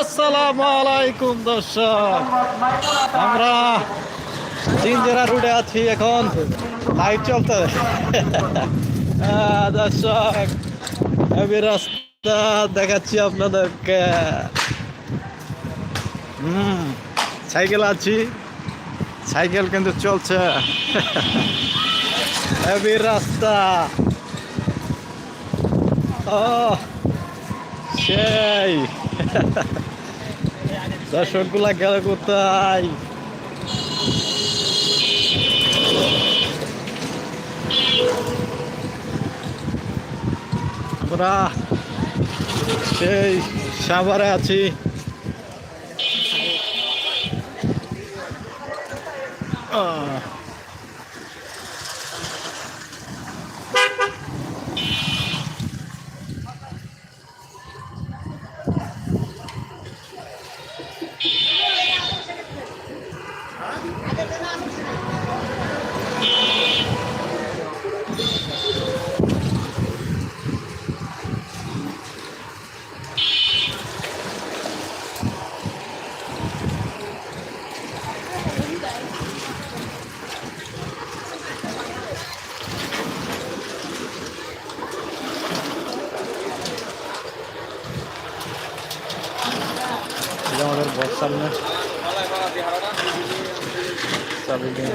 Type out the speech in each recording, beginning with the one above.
আসসালামু আলাইকুম, দর্শক। আমরা আছি এখন। লাইট চলতে। দর্শক, আমি রাস্তা দেখাচ্ছি আপনাদেরকে। হুম, সাইকেল আছি। সাইকেল কিন্তু চলছে। রাস্তা। ও, সেই। দর্শকগুলা গেল কোথায়? আমরা সেই সাভারে আছি। বস সামনে চাবি দিয়ে।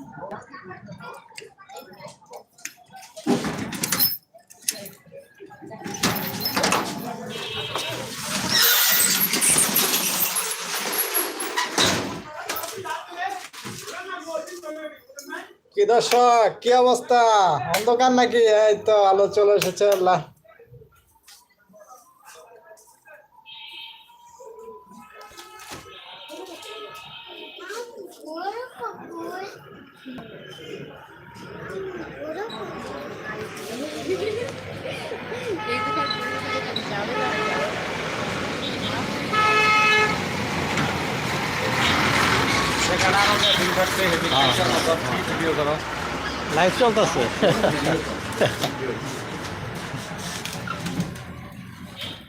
কি দর্শক কি অবস্থা? অন্ধকার নাকি? এই তো আলো চলে এসেছে আল্লাহ। লাইভ চলতেছে।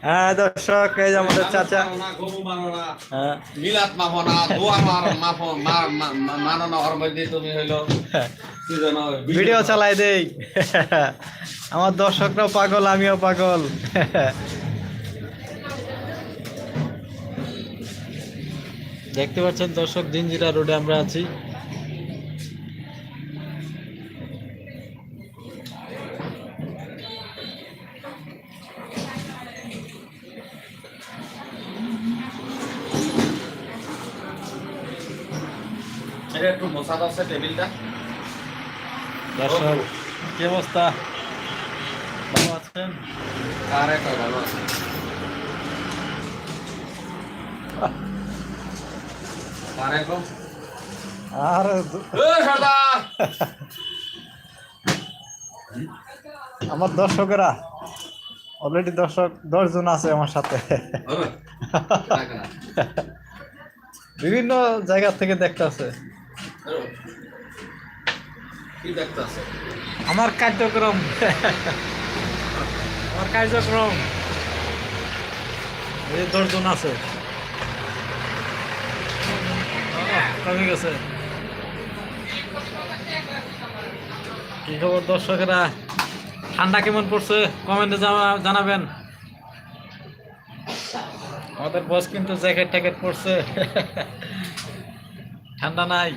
হ্যাঁ দর্শক এই যে আমাদের চাচা। হ্যাঁ। মিলাত মাফো না দোয়া মার মাফো মার মানো না ওর মধ্যে তুমি হইল ভিডিও চালাই দেই। আমার দর্শকরাও পাগল আমিও পাগল। দেখতে পাচ্ছেন দর্শক জিঞ্জিরা রোডে আমরা আছি। একটু মশা দশে টেবিলটা। দর্শক কি অবস্থা? ভালো আছেন? আরে ভালো আছে। আরে আমার দর্শকেরা অলরেডি দর্শক দশ জন আছে আমার সাথে। বিভিন্ন জায়গা থেকে দেখতে আছে। আমার কার্যক্রম। আমার কার্যক্রম। এই দশজন আছে। কমে গেছে। কি খবর দর্শকেরা? ঠান্ডা কেমন পড়ছে? কমেন্টে জানাবেন। আমাদের বস কিন্তু জ্যাকেট ট্যাকেট পড়ছে ঠান্ডা নাই।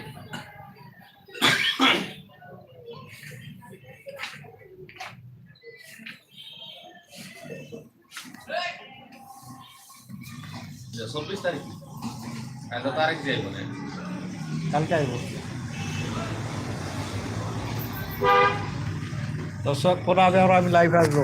চব্বিশ তারিখ। এত তারিখ যাই মানে কালকে আইব দর্শক পরে আবার আমি লাইভে আসব।